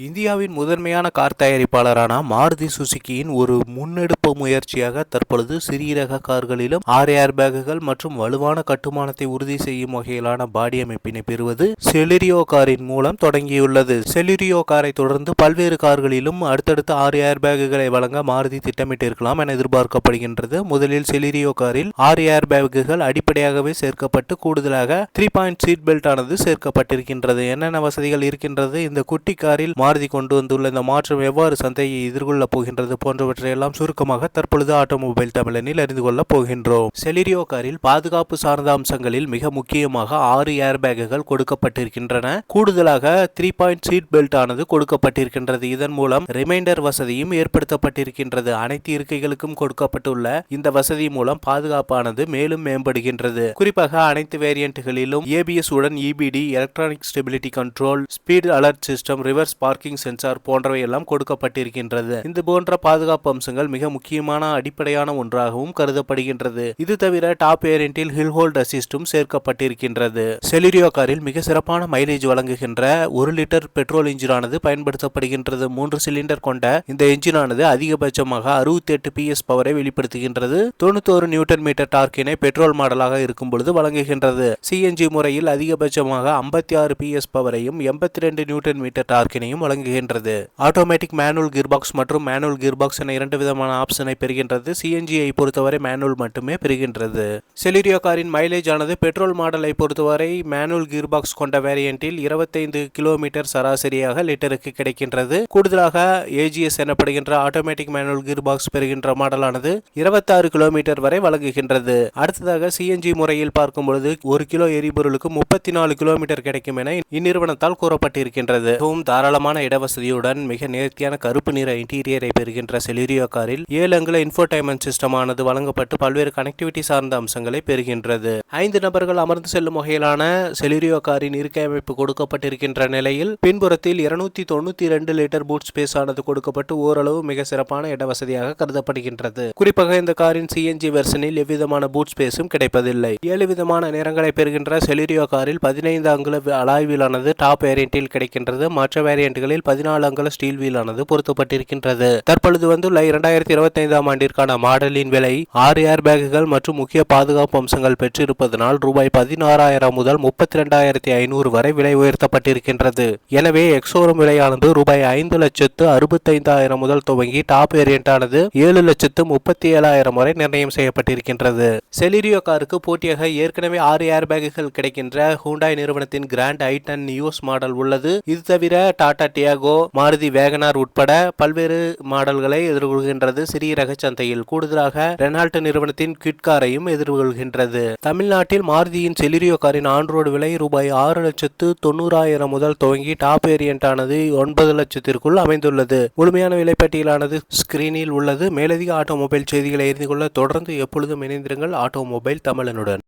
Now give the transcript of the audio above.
இந்தியாவின் முதன்மையான கார் தயாரிப்பாளரான மாருதி சுசுகியின் ஒரு முன்னெடுப்பு முயற்சியாக தற்பொழுது சிறிய ரக கார்களிலும் ஆர் ஏர் மற்றும் வலுவான கட்டுமானத்தை உறுதி செய்யும் வகையிலான பாடி அமைப்பினை பெறுவது செலிரியோ காரின் மூலம் தொடங்கியுள்ளது. செலிரியோ காரை தொடர்ந்து பல்வேறு கார்களிலும் அடுத்தடுத்து ஆறு ஏர் வழங்க மாருதி திட்டமிட்டிருக்கலாம் என எதிர்பார்க்கப்படுகின்றது. முதலில் செலிரியோ காரில் ஆறு ஏர் அடிப்படையாகவே சேர்க்கப்பட்டு கூடுதலாக த்ரீ பாயிண்ட் சீட் பெல்ட் ஆனது சேர்க்கப்பட்டிருக்கின்றது. என்னென்ன வசதிகள் இருக்கின்றது? இந்த குட்டி காரில் மாருதி கொண்டு வந்துள்ள இந்த மாற்றம் எவ்வாறு சந்தையை எதிர்கொள்ளப் போகின்றது போன்றவற்றையெல்லாம் சுருக்கமாக தற்பொழுது ஆட்டோமொபைல் தமிழனில் அறிந்து கொள்ளப் போகின்றோம். செலிரியோ காரில் பாதுகாப்பு சார்ந்த அம்சங்களில் மிக முக்கியமாக ஆறு ஏர் பேக்குகள் கொடுக்கப்பட்டிருக்கின்றன. கூடுதலாக த்ரீ பாயிண்ட் சீட் பெல்ட் ஆனது கொடுக்கப்பட்டிருக்கின்றது. இதன் மூலம் ரிமைண்டர் வசதியும் ஏற்படுத்தப்பட்டிருக்கின்றது. அனைத்து இருக்கைகளுக்கும் கொடுக்கப்பட்டுள்ள இந்த வசதி மூலம் பாதுகாப்பானது மேலும் மேம்படுகின்றது. குறிப்பாக அனைத்து வேரியண்ட்களிலும் ஏபிஎஸ் உடன் EBD electronic stability control speed alert system reverse parking sensor போன்றவை எல்லாம் கொடுக்கப்பட்டிருக்கின்றது. இந்த போன்ற பாதுகாப்பு அம்சங்கள் மிக முக்கியமான அடிப்படையான ஒன்றாகவும் கருதப்படுகின்றது. இது தவிர டாப் வேரியண்டில் ஹில் ஹோல்ட் அசிஸ்டும் சேர்க்கப்பட்டிருக்கின்றது. செலிரியோ காரில் மிக சிறப்பான மைலேஜ் வழங்குகின்ற ஒரு லிட்டர் பெட்ரோல் இன்ஜினானது பயன்படுத்தப்படுகின்றது. மூன்று சிலிண்டர் கொண்ட இந்த என்ஜினானது அதிகபட்சமாக அறுபத்தி எட்டு பிஎஸ் பவரை வெளிப்படுத்துகின்றது. தொண்ணூத்தோரு நியூட்டன் மீட்டர் டார்க்கினை பெட்ரோல் மாடலாக இருக்கும் பொழுது வழங்குகின்றது சிஎன்ஜி முறையில் அதிகபட்சமாக ஐம்பத்தி ஆறு பிஎஸ் பவரையும் எண்பத்தி ரெண்டு நியூட்டன் மீட்டர் டார்க்கினையும் வழங்குகின்றது. ஆட்டோமேட்டிக் மேனுவல் கியர்பாக்ஸ் மற்றும் மேனுவல் கியர்பாக்ஸ் என இரண்டு விதமான ஆப்ஷனை பெறுகின்றது. சிஎன்ஜியை பொறுத்தவரை மேனுவல் மட்டுமே பெறுகின்றது. செலிரியோ காரின் மைலேஜ் ஆனது பெட்ரோல் மாடலை பொறுத்தவரை மேனுவல் கியர்பாக்ஸ் கொண்ட வேரியண்டில் இருபத்தைந்து கிலோமீட்டர் சராசரியாக லிட்டருக்கு கிடைக்கின்றது. கூடுதலாக ஏஜிஎஸ் எனப்படுகின்ற ஆட்டோமேட்டிக் மேனுவல் கியர்பாக்ஸ் பெறுகின்ற மாடலானது இருபத்தாறு கிலோமீட்டர் வரை வழங்குகின்றது. அடுத்ததாக சிஎன்ஜி முறையில் பார்க்கும் பொழுது ஒரு கிலோ எரிபொருளுக்கு முப்பத்தி நாலு கிலோமீட்டர் கிடைக்கும் என இந்நிறுவனத்தால் கூறப்பட்டிருக்கின்றது. மிகவும் தாராளமான இடவசதியுடன் மிக நேர்த்தியான கருப்பு நிற இன்டீரியரை பெறுகின்ற செலிரியோ காரில் ஏழு அங்குல இன்ஃபோடைன்மெண்ட் சிஸ்டமானது வழங்கப்பட்டு பல்வேறு கனெக்டிவிட்டி சார்ந்த அம்சங்களை பெறுகின்றது. ஐந்து நபர்கள் அமர்ந்து செல்லும் வகையிலான செலிரியோ காரின் இருக்கை அமைப்பு கொடுக்கப்பட்டிருக்கின்ற நிலையில் பின்புறத்தில் இருநூத்தி தொண்ணூத்தி இரண்டு லிட்டர் பூட் ஸ்பேஸ் ஆனது கொடுக்கப்பட்டு ஓரளவு மிக சிறப்பான இடவசதியாக கருதப்படுகின்றது. குறிப்பாக இந்த காரின் சிஎன்ஜி வெர்சனில் எவ்விதமான பூட் ஸ்பேஸும் கிடைப்பதில்லை. ஏழு விதமான நிறங்களை பெறுகின்ற செலிரியோ காரில் பதினைந்து அங்குல அலாய் டாப் வேரியண்டில் கிடைக்கின்றது. மற்ற வேரியண்ட்கள் வேரியண்ட்டுகளில் பதினாலு அங்குல ஸ்டீல் வீலானது பொருத்தப்பட்டிருக்கின்றது. தற்பொழுது வந்துள்ள இரண்டாயிரத்தி இருபத்தி ஐந்தாம் ஆண்டிற்கான மாடலின் விலை ஆறு ஏர் பேக்குகள் மற்றும் முக்கிய பாதுகாப்பு அம்சங்கள் பெற்றிருப்பதனால் ரூபாய் பதினாறாயிரம் முதல் முப்பத்தி இரண்டாயிரத்தி ஐநூறு வரை விலை உயர்த்தப்பட்டிருக்கின்றது. எனவே எக்ஸோரம் விலையானது ரூபாய் ஐந்து லட்சத்து அறுபத்தைந்தாயிரம் முதல் துவங்கி டாப் வேரியண்டானது ஏழு லட்சத்து முப்பத்தி ஏழாயிரம் வரை நிர்ணயம் செய்யப்பட்டிருக்கின்றது. செலிரியோ காருக்கு போட்டியாக ஏற்கனவே ஆறு ஏர் பேக்குகள் கிடைக்கின்ற ஹூண்டாய் நிறுவனத்தின் கிராண்ட் ஐட்டன் நியூஸ் மாடல் உள்ளது. இது தவிர டாடா டியாகோ மாருதி வேகனார் உட்பட பல்வேறு மாடல்களை எதிர்கொள்கின்றது. சிறிய ரக சந்தையில் கூடுதலாக ரெனால்ட் நிறுவனத்தின் கிட்காரையும் எதிர்கொள்கின்றது. தமிழ்நாட்டில் மாருதியின் செலிரியோ காரின் ஆன்ரோடு விலை ரூபாய் ஆறு லட்சத்து தொண்ணூறாயிரம் முதல் துவங்கி டாப் வேரியண்டானது ஒன்பது லட்சத்திற்குள் அமைந்துள்ளது. முழுமையான விலைப்பட்டியலானது ஸ்கிரீனில் உள்ளது. மேலதிக ஆட்டோமொபைல் செய்திகளை அறிந்து கொள்ள தொடர்ந்து எப்பொழுதும் இணைந்திருங்கள். ஆட்டோமொபைல் தமிழனுடன்.